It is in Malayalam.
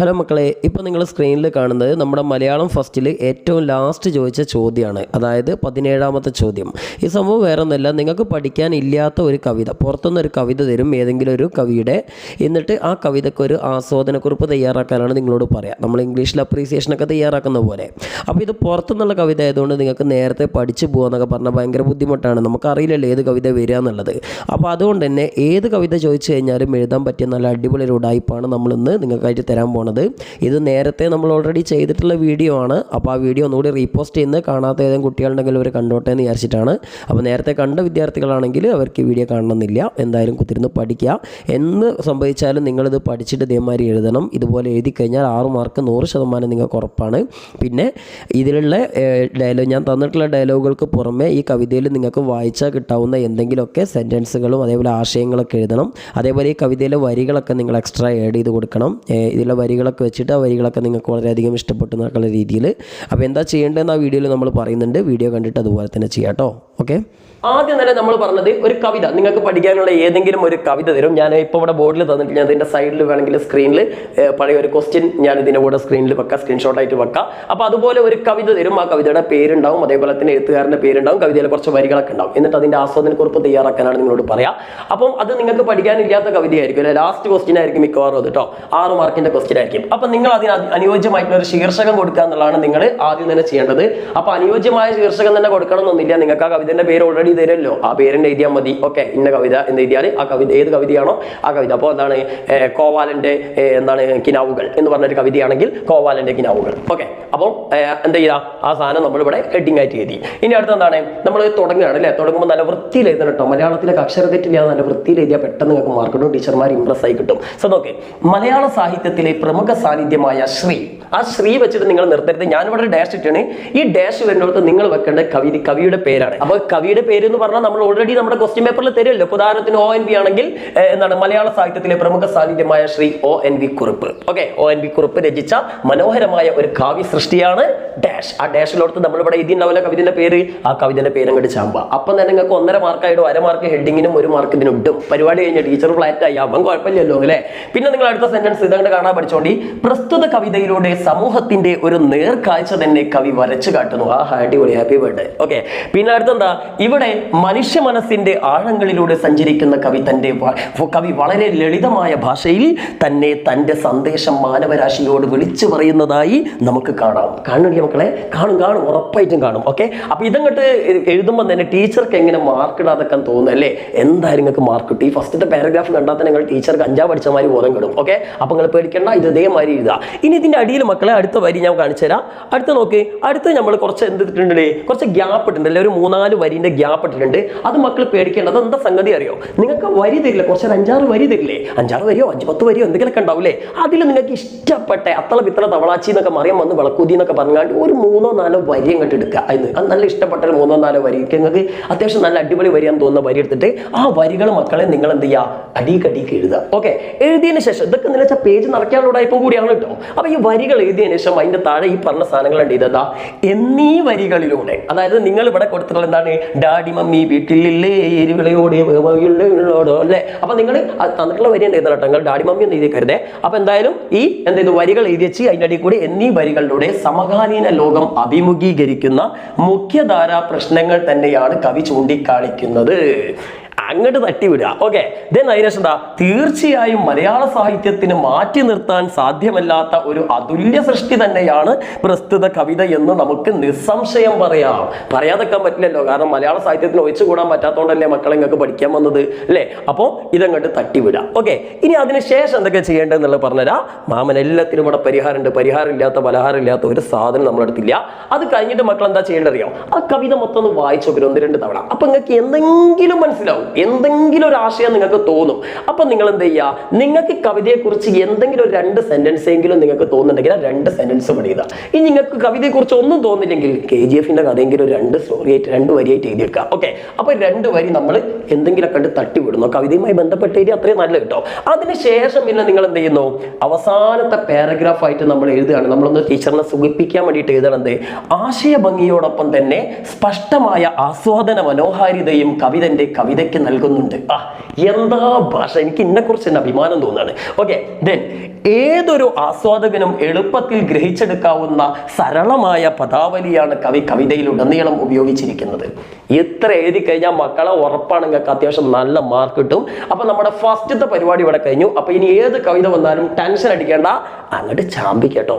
ഹലോ മക്കളെ ഇപ്പോൾ നിങ്ങൾ സ്ക്രീനിൽ കാണുന്നത് നമ്മുടെ മലയാളം ഫസ്റ്റിൽ ഏറ്റവും ലാസ്റ്റ് ചോദിച്ച ചോദ്യമാണ് അതായത് പതിനേഴാമത്തെ ചോദ്യം. ഈ സംഭവം വേറെ ഒന്നുമല്ല നിങ്ങൾക്ക് പഠിക്കാൻ ഇല്ലാത്ത ഒരു കവിത പുറത്തുനിന്ന് ഒരു കവിത തരും ഏതെങ്കിലും ഒരു കവിയുടെ എന്നിട്ട് ആ കവിതയ്ക്ക് ഒരു ആസ്വാദനക്കുറിപ്പ് തയ്യാറാക്കാനാണ് നിങ്ങളോട് പറയാം. നമ്മൾ ഇംഗ്ലീഷിൽ അപ്രീസിയേഷനൊക്കെ തയ്യാറാക്കുന്ന പോലെ. അപ്പോൾ ഇത് പുറത്തുനിന്നുള്ള കവിത ആയതുകൊണ്ട് നിങ്ങൾക്ക് നേരത്തെ പഠിച്ചു പോകുമെന്നൊക്കെ പറഞ്ഞാൽ ഭയങ്കര ബുദ്ധിമുട്ടാണ്. നമുക്കറിയില്ലല്ലോ ഏത് കവിത വരിക എന്നുള്ളത്. അപ്പോൾ അതുകൊണ്ട് തന്നെ ഏത് കവിത ചോദിച്ചു കഴിഞ്ഞാലും എഴുതാൻ പറ്റിയ നല്ല അടിപൊളി ഒരു ഉടായ്പാണ് നമ്മളിന്ന് നിങ്ങൾക്കായിട്ട് തരാൻ പോണത് ഇത് നേരത്തെ നമ്മൾ ഓൾറെഡി ചെയ്തിട്ടുള്ള വീഡിയോ ആണ്. അപ്പോൾ ആ വീഡിയോ ഒന്നുകൂടി റീപോസ്റ്റ് ചെയ്യുന്ന കാണാത്ത ഏതെങ്കിലും കുട്ടികളുണ്ടെങ്കിൽ അവർ കണ്ടോട്ടെ എന്ന് വിചാരിച്ചിട്ടാണ്. അപ്പോൾ നേരത്തെ കണ്ട വിദ്യാർത്ഥികളാണെങ്കിൽ അവർക്ക് വീഡിയോ കാണണമെന്നില്ല. എന്തായാലും കുത്തിരുന്ന് പഠിക്കുക. എന്ന് സംഭവിച്ചാലും നിങ്ങളിത് പഠിച്ചിട്ട് ഇതേമാതിരി എഴുതണം. ഇതുപോലെ എഴുതി കഴിഞ്ഞാൽ ആറ് മാർക്ക് നൂറ് ശതമാനം നിങ്ങൾക്ക് ഉറപ്പാണ്. പിന്നെ ഇതിലുള്ള ഡയലോഗ് ഞാൻ തന്നിട്ടുള്ള ഡയലോഗുകൾക്ക് പുറമെ ഈ കവിതയിൽ നിങ്ങൾക്ക് വായിച്ചാൽ കിട്ടാവുന്ന എന്തെങ്കിലുമൊക്കെ സെന്റൻസുകളും അതേപോലെ ആശയങ്ങളൊക്കെ എഴുതണം. അതേപോലെ ഈ കവിതയിലെ വരികളൊക്കെ നിങ്ങൾ എക്സ്ട്രാ ആഡ് ചെയ്ത് കൊടുക്കണം. ഇതിലെ ഇതിലെ വരികളൊക്കെ വെച്ചിട്ട് ആ വരികളൊക്കെ നിങ്ങൾക്ക് വളരെയധികം ഇഷ്ടപ്പെട്ടു എന്നുള്ള രീതിയിൽ. അപ്പോൾ എന്താ ചെയ്യേണ്ടതെന്ന് ആ വീഡിയോയിൽ നമ്മൾ പറയുന്നുണ്ട്. വീഡിയോ കണ്ടിട്ട് അതുപോലെ തന്നെ ചെയ്യാം കേട്ടോ. ഓക്കെ? ആദ്യം തന്നെ നമ്മൾ പറഞ്ഞത് ഒരു കവിത. നിങ്ങൾക്ക് പഠിക്കാനുള്ള ഏതെങ്കിലും ഒരു കവിത തരും. ഞാൻ ഇപ്പോൾ ഇവിടെ ബോർഡിൽ തന്നിട്ട് ഞാൻ ഇതിന്റെ സൈഡിൽ വേണമെങ്കിൽ സ്ക്രീനിൽ പഴയ ഒരു ക്വസ്റ്റ്യൻ ഞാൻ ഇതിന്റെ കൂടെ സ്ക്രീനിൽ വെക്കാം. സ്ക്രീൻഷോട്ടായിട്ട് വെക്കാം. അപ്പോൾ അതുപോലെ ഒരു കവിത തരും. ആ കവിതയുടെ പേരുണ്ടാവും. അതേപോലെ തന്നെ എഴുത്തുകാരന്റെ പേരുണ്ടാവും. കവിതയിൽ കുറച്ച് വരികളൊക്കെ ഉണ്ടാവും. എന്നിട്ട് അതിന്റെ ആസ്വാദനക്കുറിപ്പ് തയ്യാറാക്കാനാണ് നിങ്ങളോട് പറയാം. അപ്പം അത് നിങ്ങൾക്ക് പഠിക്കാനില്ലാത്ത കവിതയായിരിക്കും. അല്ലെ ലാസ്റ്റ് ക്വസ്റ്റ്യൻ ആയിരിക്കും മിക്കവാറും അത് കേട്ടോ ആറ് മാർക്കിന്റെ ക്വസ്റ്റ്യൻ ആയിരിക്കും. അപ്പം നിങ്ങൾ അതിന് അനുയോജ്യമായിട്ടുള്ള ഒരു ശീർഷകം കൊടുക്കുക എന്നുള്ളതാണ് നിങ്ങൾ ആദ്യം തന്നെ ചെയ്യേണ്ടത്. അപ്പോൾ അനുയോജ്യമായ ശീർഷകം തന്നെ കൊടുക്കണം എന്നൊന്നുമില്ല. നിങ്ങൾക്ക് ആ കവിതയുടെ പേര് ഓൾറെഡി തരുമല്ലോ. ആ പേരിന്റെ എഴുതിയാൽ മതി. ഓക്കെ ഇന്ന കവിത എന്ന് എഴുതിയാൽ ആ കവിത ഏത് കവിതയാണോ ആ കവിത. അപ്പോൾ എന്താണ് കോവാലന്റെ എന്താണ് കിനാവുകൾ എന്ന് പറഞ്ഞൊരു കവിതയാണെങ്കിൽ കോവാലന്റെ കിനാവുകൾ. ഓക്കെ അപ്പം എന്ത് ചെയ്യുക ആ സാധനം നമ്മളിവിടെ ഹെഡിങ് ആയിട്ട് എഴുതി. ഇനി അടുത്ത എന്താണ്? നമ്മൾ തുടങ്ങുകയാണ് അല്ലേ? തുടങ്ങുമ്പോൾ നല്ല വൃത്തിയിൽ എഴുതണം കേട്ടോ. മലയാളത്തിലൊക്കെ അക്ഷരതെറ്റില്ലാതെ നല്ല വൃത്തിയിൽ എഴുതിയാൽ പെട്ടെന്ന് നിങ്ങൾക്ക് മാർക്ക് കിട്ടും. ടീച്ചർമാർ ഇമ്പ്രസ് ആയി കിട്ടും. സോ നോക്കെ മലയാള സാഹിത്യത്തിലെ പ്രമുഖ സാന്നിധ്യമായ ശ്രീ. ആ ശ്രീ വെച്ചിട്ട് നിങ്ങൾ നിർത്തരുത്. ഞാനിവിടെ ഡാഷ് ഇട്ടാണ്. ഈ ഡാഷ് വരുന്നിടത്ത് നിങ്ങൾ വെക്കേണ്ട കവി കവിയുടെ പേരാണ്. അപ്പോൾ കവിയുടെ പേര് എന്ന് പറഞ്ഞാൽ നമ്മൾ ഓൾറെഡി നമ്മുടെ ക്വസ്റ്റ്യൻ പേപ്പറിൽ തരുമല്ലോ. ഉദാഹരണത്തിന് ഒ എൻ വി ആണെങ്കിൽ എന്താണ് മലയാള സാഹിത്യത്തിലെ പ്രമുഖ സാന്നിധ്യമായ Shri O N V Kurup. Okay O N V Kurup രചിച്ച മനോഹരമായ ഒരു കാവ്യ സൃഷ്ടിയാണ് ഡാഷ് ആ ഡാഷിലോടത്ത് നമ്മളിവിടെ എഴുതിണ്ടാവില്ല കവിതയുടെ പേര് ആ കവിതയുടെ പേര് അങ്ങോട്ട് ചാമ്പ അപ്പം തന്നെ നിങ്ങൾക്ക് ഒന്നര മാർക്കായിട്ട് അര മാർക്ക് ഹെഡിങ്ങിനും ഒരു മാർക്ക് ഇതിനും ഇടും പരിപാടി കഴിഞ്ഞ ടീച്ചർ ഫ്ലാറ്റ് ആയി. അവൻ കുഴപ്പമില്ലല്ലോ അല്ലേ? പിന്നെ നിങ്ങൾ അടുത്ത സെന്റൻസ് ഇതങ്ങോട്ട് കാണാൻ പഠിച്ചോണ്ടി. പ്രസ്തുത കവിതയിലൂടെ സമൂഹത്തിന്റെ ഒരു നേർക്കാഴ്ച തന്നെ കവി വരച്ചു കാട്ടുന്നു. ആ അടിപൊളി ഹാപ്പി ബർത്ത്ഡേ ഓക്കെ പിന്നെ അടുത്തെന്താ? ഇവിടെ മനുഷ്യ മനസ്സിന്റെ ആഴങ്ങളിലൂടെ സഞ്ചരിക്കുന്ന കവി തന്റെ കവി വളരെ ലളിതമായ ഭാഷയിൽ തന്നെ തന്റെ സന്ദേശം മാനവരാശിയോട് വിളിച്ചു പറയുന്നതായി നമുക്ക് കാണാം. കാണുന്നില്ല മക്കളെ കാണും കാണും ഉറപ്പായിട്ടും കാണും ഓക്കെ അപ്പൊ ഇതങ്ങോട്ട് എഴുതുമ്പോൾ തന്നെ ടീച്ചർക്ക് എങ്ങനെ മാർക്ക് ഇടാതൊക്കെ തോന്നുന്നു അല്ലേ? എന്തായാലും നിങ്ങൾക്ക് മാർക്ക് കിട്ടും. ഈ ഫസ്റ്റത്തെ പാരഗ്രാഫ് കണ്ടാൽ തന്നെ നിങ്ങൾ ടീച്ചർക്ക് അഞ്ചാ പഠിച്ച മാതിരി ബോധം കിടും ഓക്കെ അപ്പൊ നിങ്ങൾ പേടിക്കേണ്ട ഇത് ഇതേമാതിരി എഴുതുക ഇനി ഇതിന്റെ അടിയിൽ മക്കളെ അടുത്ത വരി ഞാൻ കാണിച്ചു തരാം. അടുത്ത നോക്കി അടുത്ത് നമ്മൾ കുറച്ച് എന്ത് ഇട്ടിട്ടുണ്ട് കുറച്ച് ഗ്യാപ്പ് ഇട്ടിട്ടുണ്ടല്ലേ? ഒരു മൂന്നാൽ വരിന്റെ ഗ്യാപ്പ് ഇട്ടിട്ടുണ്ട്. അത് മക്കൾ പേടിക്കേണ്ടത് എന്താ സംഗതി അറിയോ? നിങ്ങൾക്ക് വരി തരില്ല? കുറച്ച് അഞ്ചാറ് വരി തരില്ലേ? അഞ്ചാറ് വരിയോ അഞ്ച് പത്ത് വരിയോ എന്തെങ്കിലുമൊക്കെ ഉണ്ടാവില്ലേ? അതിൽ നിങ്ങൾക്ക് ഇഷ്ടപ്പെട്ട അത്ര പിത്തള തവളാച്ചി എന്നൊക്കെ മറിയാൻ വന്ന് വിളക്കൂതി എന്നൊക്കെ ഒരു മൂന്നോ നാലോ വരി അങ്ങോട്ട് എടുക്കുക. അതിന് അത് നല്ല ഇഷ്ടപ്പെട്ട ഒരു മൂന്നോ നാലോ വരി നിങ്ങൾക്ക് അത്യാവശ്യം നല്ല അടിപൊളി വരിയാന്ന് തോന്നുന്ന വരി എടുത്തിട്ട് ആ വരികൾ മക്കളെ നിങ്ങൾ എന്ത് ചെയ്യുക? അടിക്കടിക്ക് എഴുതുക. ഓക്കെ എഴുതിയതിന് ശേഷം ഇതൊക്കെ എന്ന് വെച്ചാൽ പേജ് നിറയ്ക്കാനുള്ള ഇപ്പം കൂടിയാണ് കേട്ടോ. അപ്പൊ ഈ വരികൾ എഴുതിയതിന് ശേഷം അതിന്റെ താഴെ ഈ പറഞ്ഞ സാധനങ്ങൾ ഉണ്ട് ഇതാ എന്നീ വരികളിലൂടെ. അതായത് നിങ്ങൾ ഇവിടെ കൊടുത്തിട്ടുള്ള എന്താണ്? Daddy mummy വീട്ടിലില്ലേ? എരിവിളയോടെ അല്ലേ? അപ്പൊ നിങ്ങൾ തന്നിട്ടുള്ള വരി എന്താ കേട്ടോ? നിങ്ങൾ ഡാഡി മമ്മി എന്ന് എഴുതിക്കരുതേ അപ്പൊ എന്തായാലും ഈ എന്തെയ്തു വരികൾ എഴുതി വെച്ച് അതിന്റെ അടി കൂടി എന്നീ വരികളിലൂടെ സമകാലീന ലോകം അഭിമുഖീകരിക്കുന്ന മുഖ്യധാരാ പ്രശ്നങ്ങൾ തന്നെയാണ് കവി ചൂണ്ടിക്കാണിക്കുന്നത്. അങ്ങോട്ട് തട്ടിവിടുക. ഓക്കെ ദെൻ അതിനുശേഷം എന്താ? തീർച്ചയായും മലയാള സാഹിത്യത്തിന് മാറ്റി നിർത്താൻ സാധ്യമല്ലാത്ത ഒരു അതുല്യ സൃഷ്ടി തന്നെയാണ് പ്രസ്തുത കവിത എന്ന് നമുക്ക് നിസ്സംശയം പറയാം. പറയാതെക്കാൻ പറ്റില്ലല്ലോ. കാരണം മലയാള സാഹിത്യത്തിന് ഒഴിച്ചു കൂടാൻ പറ്റാത്തതുകൊണ്ടല്ലേ മക്കളെ നിങ്ങൾക്ക് പഠിക്കാൻ വന്നത് അല്ലേ? അപ്പോൾ ഇതങ്ങോട്ട് തട്ടിവിടുക. ഓക്കെ ഇനി അതിനുശേഷം എന്തൊക്കെ ചെയ്യേണ്ടതെന്നുള്ളത് പറഞ്ഞുതരാം. മാമൻ എല്ലാത്തിനും ഇവിടെ പരിഹാരമുണ്ട്. പരിഹാരം ഇല്ലാത്ത പലഹാരം ഇല്ലാത്ത ഒരു സാധനം നമ്മളെടുത്തില്ല അത് കഴിഞ്ഞിട്ട് മക്കൾ എന്താ ചെയ്യേണ്ടത് അറിയാം ആ കവിത മൊത്തം ഒന്ന് വായിച്ചു നോക്കി ഒന്ന് രണ്ട് തവണ. അപ്പൊ നിങ്ങൾക്ക് എന്തെങ്കിലും മനസ്സിലാവും. എന്തെങ്കിലും ഒരു ആശയം നിങ്ങൾക്ക് തോന്നും. അപ്പൊ നിങ്ങൾ എന്ത് ചെയ്യുക നിങ്ങൾക്ക് കവിതയെക്കുറിച്ച് എന്തെങ്കിലും ഒരു രണ്ട് സെന്റൻസ് എങ്കിലും നിങ്ങൾക്ക് തോന്നുന്നുണ്ടെങ്കിൽ ആ രണ്ട് സെന്റൻസ് പഠിക്കുക. ഇനി നിങ്ങൾക്ക് കവിതയെക്കുറിച്ച് ഒന്നും തോന്നില്ലെങ്കിൽ കെ ജി എഫിന്റെ കഥയെങ്കിലും രണ്ട് സ്റ്റോറി ആയിട്ട് രണ്ട് വരിയായിട്ട് എഴുതിയെടുക്കുക ഓക്കെ അപ്പൊ രണ്ട് വരി നമ്മൾ എന്തെങ്കിലും കണ്ട് തട്ടിവിടുന്നു. കവിതയുമായി ബന്ധപ്പെട്ട് എഴുതി അത്രയും നല്ല കേട്ടോ. അതിനുശേഷം പിന്നെ നിങ്ങൾ എന്ത് ചെയ്യുന്നു അവസാനത്തെ പാരഗ്രാഫ് ആയിട്ട് നമ്മൾ എഴുതുകയാണ്. നമ്മളൊന്ന് ടീച്ചറിനെ സുഖിപ്പിക്കാൻ വേണ്ടിയിട്ട് എഴുതണത് ആശയ ഭംഗിയോടൊപ്പം തന്നെ സ്പഷ്ടമായ ആസ്വാദന മനോഹാരിതയും കവിതന്റെ കവിതയ്ക്ക് നൽകുന്നുണ്ട്. ആ എന്താ ഭാഷ? എനിക്ക് ഇന്നെക്കുറിച്ച് തന്നെ അഭിമാനം തോന്നുകയാണ്. ഓക്കെ ദെൻ ഏതൊരു ആസ്വാദകനും എളുപ്പത്തിൽ ഗ്രഹിച്ചെടുക്കാവുന്ന സരളമായ പദാവലിയാണ് കവി കവിതയിൽ ഉടനീളം ഉപയോഗിച്ചിരിക്കുന്നത്. എത്ര എഴുതി കഴിഞ്ഞാൽ മക്കളെ ഉറപ്പാണ് നിങ്ങൾക്ക് അത്യാവശ്യം നല്ല മാർക്ക് കിട്ടും. അപ്പൊ നമ്മുടെ ഫസ്റ്റത്തെ പരിപാടി ഇവിടെ കഴിഞ്ഞു. അപ്പൊ ഇനി ഏത് കവിത വന്നാലും ടെൻഷൻ അടിക്കേണ്ട അങ്ങോട്ട് ചാമ്പിക്കട്ടോ